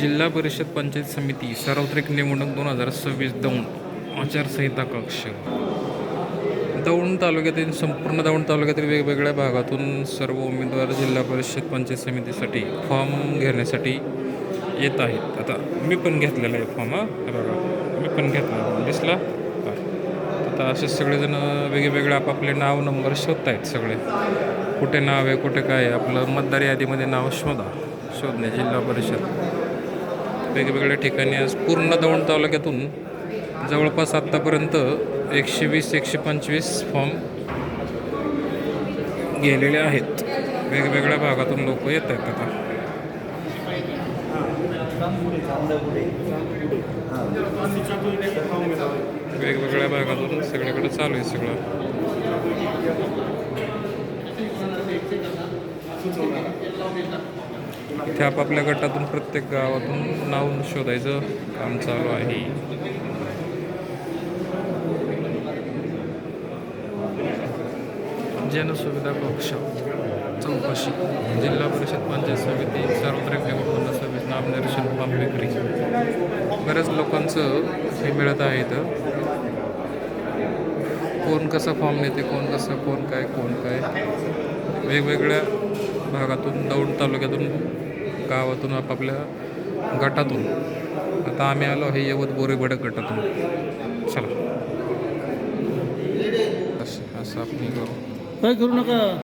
जिल्हा परिषद पंचायत समिती सार्वत्रिक निवडणूक दोन हजार सव्वीस दौंड आचारसंहिता कक्ष. दौंड तालुक्यातील संपूर्ण दौंड तालुक्यातील वेगवेगळ्या भागातून सर्व उमेदवार जिल्हा परिषद पंचायत समितीसाठी फॉर्म घेण्यासाठी येत आहेत. आता मी पण घेतलेला आहे फॉर्म हा. बघा मी पण घेतला दिसला? आता असे सगळेजण वेगवेगळे आपापले नाव नंबर शोधत आहेत सगळे. कुठे नाव आहे कुठे काय आहे आपलं मतदार यादीमध्ये नाव शोधा. शोधणे जिल्हा परिषद. वेगवेगळ्या ठिकाणी आज पूर्ण दौंड तालुक्यातून जवळपास आत्तापर्यंत एकशे वीस एकशे पंचवीस फॉर्म गेलेले आहेत. वेगवेगळ्या भागातून लोक येत आहेत आता. वेगवेगळ्या भागातून सगळीकडे चालू आहे सगळं. इथे आपापल्या गटातून प्रत्येक गावातून नाव शोधायचं काम चालू आहे. जनसुविधा कक्ष चौकशी जिल्हा परिषद पंचायत समिती सार्वत्रिक निवडणूक समिती नामनिर्देशन फॉर्म विक्री. बऱ्याच लोकांचं हे मिळत आहे इथं. कोण कसा फॉर्म नेते कोण कसं कोण काय कोण काय वेगवेगळ्या भागातून दौंड तालुक्यातून गावातून आपापल्या गटातून. आता आम्ही आलो हे यवत बोरेबड गटातून. चला. असं असं आपण करू काय करू नका.